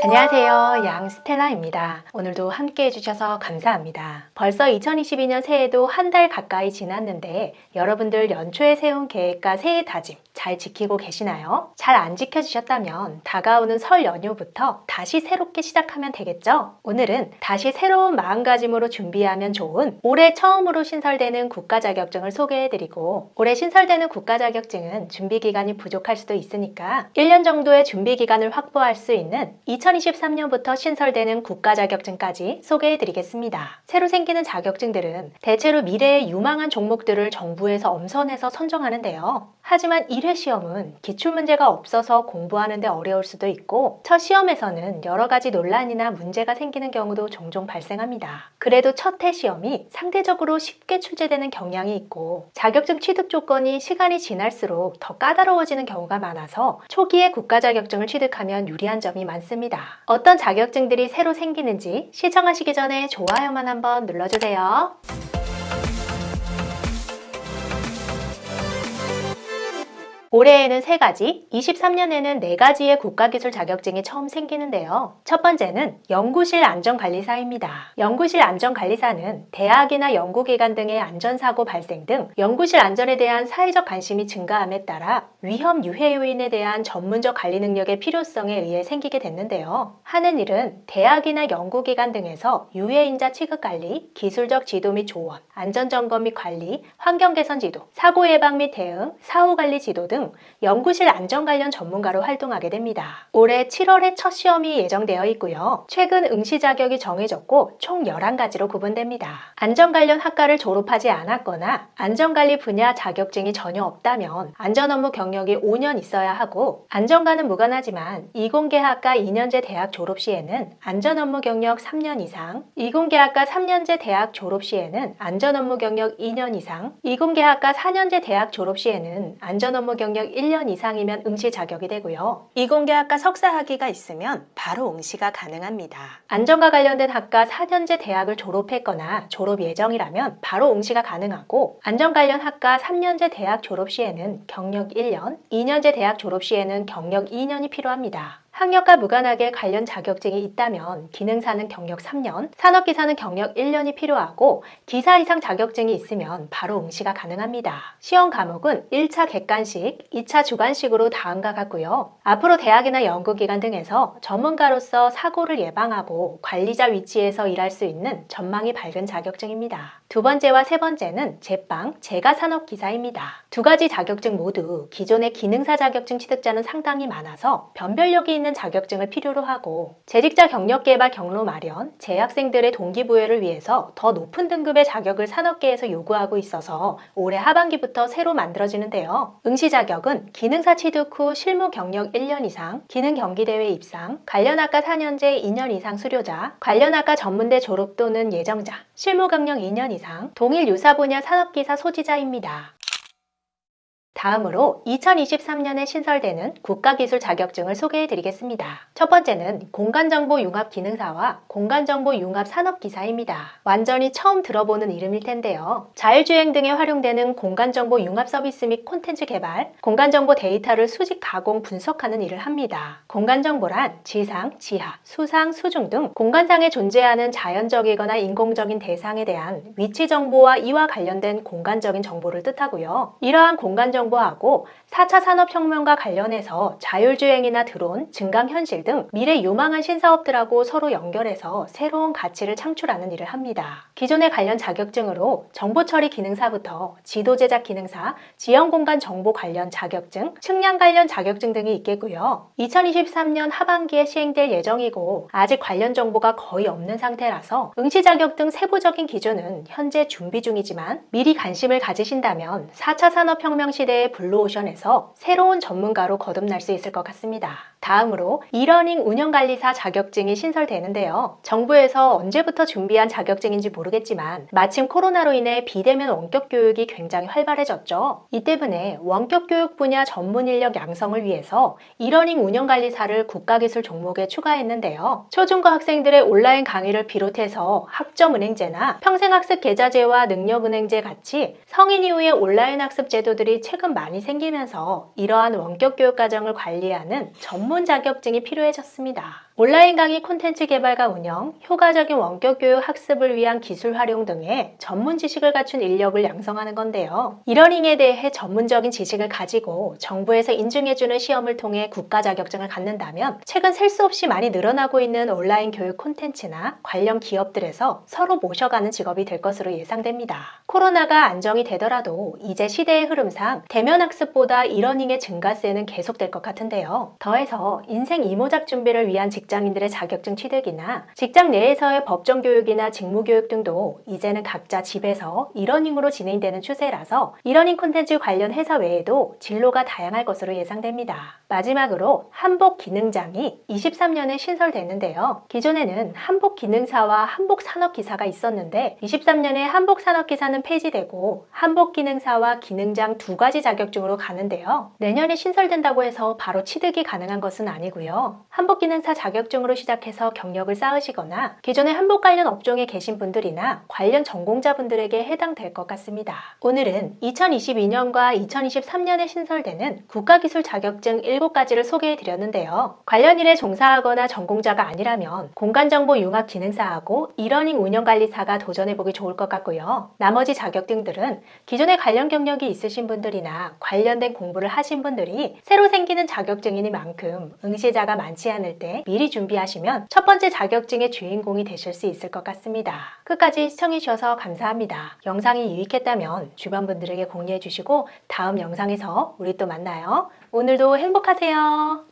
안녕하세요. 양스텔라입니다. 오늘도 함께 해주셔서 감사합니다. 벌써 2022년 새해도 한 달 가까이 지났는데 여러분들 연초에 세운 계획과 새해 다짐 잘 지키고 계시나요? 잘 안 지켜주셨다면 다가오는 설 연휴부터 다시 새롭게 시작하면 되겠죠? 오늘은 다시 새로운 마음가짐으로 준비하면 좋은 올해 처음으로 신설되는 국가 자격증을 소개해드리고 올해 신설되는 국가 자격증은 준비 기간이 부족할 수도 있으니까 1년 정도의 준비 기간을 확보할 수 있는 2023년부터 신설되는 국가 자격증까지 소개해드리겠습니다. 새로 생기는 자격증들은 대체로 미래의 유망한 종목들을 정부에서 엄선해서 선정하는데요. 하지만 1회 시험은 기출문제가 없어서 공부하는데 어려울 수도 있고 첫 시험에서는 여러 가지 논란이나 문제가 생기는 경우도 종종 발생합니다. 그래도 첫 해 시험이 상대적으로 쉽게 출제되는 경향이 있고 자격증 취득 조건이 시간이 지날수록 더 까다로워지는 경우가 많아서 초기에 국가 자격증을 취득하면 유리한 점이 많습니다. 어떤 자격증들이 새로 생기는지 시청하시기 전에 좋아요만 한번 눌러주세요. 올해에는 세 가지, 23년에는 네 가지의 국가기술 자격증이 처음 생기는데요. 첫 번째는 연구실 안전관리사입니다. 연구실 안전관리사는 대학이나 연구기관 등의 안전사고 발생 등 연구실 안전에 대한 사회적 관심이 증가함에 따라 위험 유해 요인에 대한 전문적 관리 능력의 필요성에 의해 생기게 됐는데요. 하는 일은 대학이나 연구기관 등에서 유해인자 취급 관리, 기술적 지도 및 조언, 안전점검 및 관리, 환경 개선 지도, 사고 예방 및 대응, 사후 관리 지도 등 연구실 안전 관련 전문가로 활동하게 됩니다. 올해 7월에 첫 시험이 예정되어 있고요. 최근 응시 자격이 정해졌고 총 11가지로 구분됩니다. 안전 관련 학과를 졸업하지 않았거나 안전관리 분야 자격증이 전혀 없다면 안전 업무 경력이 5년 있어야 하고 안전과는 무관하지만 이공계학과 2년제 대학 졸업 시에는 안전 업무 경력 3년 이상, 이공계학과 3년제 대학 졸업 시에는 안전 업무 경력 2년 이상, 이공계학과 4년제 대학 졸업 시에는 안전 업무 경력 1년 이상이면 응시 자격이 되고요. 이공계학과 석사 학위가 있으면 바로 응시가 가능합니다. 안전과 관련된 학과 4년제 대학을 졸업했거나 졸업 예정이라면 바로 응시가 가능하고 안전 관련 학과 3년제 대학 졸업 시에는 경력 1년, 2년제 대학 졸업 시에는 경력 2년이 필요합니다. 학력과 무관하게 관련 자격증이 있다면 기능사는 경력 3년, 산업기사는 경력 1년이 필요하고 기사 이상 자격증이 있으면 바로 응시가 가능합니다. 시험 과목은 1차 객관식, 2차 주관식으로 다음과 같고요. 앞으로 대학이나 연구기관 등에서 전문가로서 사고를 예방하고 관리자 위치에서 일할 수 있는 전망이 밝은 자격증입니다. 두 번째와 세 번째는 제빵, 제가 산업 기사입니다. 두 가지 자격증 모두 기존의 기능사 자격증 취득자는 상당히 많아서 변별력이 있는 자격증을 필요로 하고 재직자 경력 개발 경로 마련, 재학생들의 동기부여를 위해서 더 높은 등급의 자격을 산업계에서 요구하고 있어서 올해 하반기부터 새로 만들어지는데요. 응시 자격은 기능사 취득 후 실무 경력 1년 이상, 기능 경기대회 입상, 관련 학과 4년제 2년 이상 수료자, 관련 학과 전문대 졸업 또는 예정자, 실무 경력 2년 이상, 동일 유사 분야 산업기사 소지자입니다. 다음으로 2023년에 신설되는 국가기술 자격증을 소개해 드리겠습니다. 첫 번째는 공간정보 융합 기능사와 공간정보 융합 산업기사입니다. 완전히 처음 들어보는 이름일 텐데요. 자율주행 등에 활용되는 공간정보 융합 서비스 및 콘텐츠 개발, 공간정보 데이터를 수집, 가공, 분석하는 일을 합니다. 공간정보란 지상, 지하, 수상, 수중 등 공간상에 존재하는 자연적이거나 인공적인 대상에 대한 위치 정보와 이와 관련된 공간적인 정보를 뜻하고요. 이러한 공간정보 정보하고 4차 산업혁명과 관련해서 자율주행이나 드론, 증강현실 등 미래 유망한 신사업들하고 서로 연결해서 새로운 가치를 창출하는 일을 합니다. 기존의 관련 자격증으로 정보처리 기능사부터 지도제작 기능사, 지형공간 정보 관련 자격증, 측량 관련 자격증 등이 있겠고요. 2023년 하반기에 시행될 예정이고 아직 관련 정보가 거의 없는 상태라서 응시 자격 등 세부적인 기준은 현재 준비 중이지만 미리 관심을 가지신다면 4차 산업혁명 시대 의 블루오션에서 새로운 전문가로 거듭날 수 있을 것 같습니다. 다음으로 이러닝 운영관리사 자격증이 신설되는데요. 정부에서 언제부터 준비한 자격증인지 모르겠지만 마침 코로나로 인해 비대면 원격 교육이 굉장히 활발해졌죠. 이 때문에 원격 교육 분야 전문 인력 양성을 위해서 이러닝 운영관리사를 국가기술 종목에 추가했는데요. 초중고 학생들의 온라인 강의를 비롯해서 학점은행제나 평생학습 계좌제와 능력은행제 같이 성인 이후의 온라인 학습 제도들이 최근 많이 생기면서 이러한 원격 교육 과정을 관리하는 전문 자격증이 필요해졌습니다. 온라인 강의 콘텐츠 개발과 운영, 효과적인 원격 교육 학습을 위한 기술 활용 등의 전문 지식을 갖춘 인력을 양성하는 건데요. 이러닝에 대해 전문적인 지식을 가지고 정부에서 인증해주는 시험을 통해 국가 자격증을 갖는다면 최근 셀 수 없이 많이 늘어나고 있는 온라인 교육 콘텐츠나 관련 기업들에서 서로 모셔가는 직업이 될 것으로 예상됩니다. 코로나가 안정이 되더라도 이제 시대의 흐름상 대면 학습보다 이러닝의 증가세는 계속될 것 같은데요. 더해서 인생 이모작 준비를 위한 직 장인들의 자격증 취득이나 직장 내에서의 법정 교육이나 직무 교육 등도 이제는 각자 집에서 이러닝으로 진행되는 추세라서 이러닝 콘텐츠 관련 회사 외에도 진로가 다양할 것으로 예상됩니다. 마지막으로 한복 기능장이 23년에 신설됐는데요. 기존에는 한복 기능사와 한복 산업 기사가 있었는데 23년에 한복 산업 기사는 폐지되고 한복 기능사와 기능장 두 가지 자격증으로 가는데요. 내년에 신설된다고 해서 바로 취득이 가능한 것은 아니고요. 한복 기능사 자격 증으로 시작해서 경력을 쌓으시거나 기존에 한복 관련 업종에 계신 분들이나 관련 전공자분들에게 해당될 것 같습니다. 오늘은 2022년과 2023년에 신설되는 국가기술 자격증 7가지를 소개해 드렸는데요. 관련 일에 종사하거나 전공자가 아니라면 공간정보 융합 기능사하고 이러닝 운영관리사가 도전해 보기 좋을 것 같고요. 나머지 자격증들은 기존에 관련 경력이 있으신 분들이나 관련된 공부를 하신 분들이 새로 생기는 자격증이니만큼 응시자가 많지 않을 때 준비하시면 첫 번째 자격증의 주인공이 되실 수 있을 것 같습니다. 끝까지 시청해주셔서 감사합니다. 영상이 유익했다면 주변 분들에게 공유해 주시고 다음 영상에서 우리 또 만나요. 오늘도 행복하세요.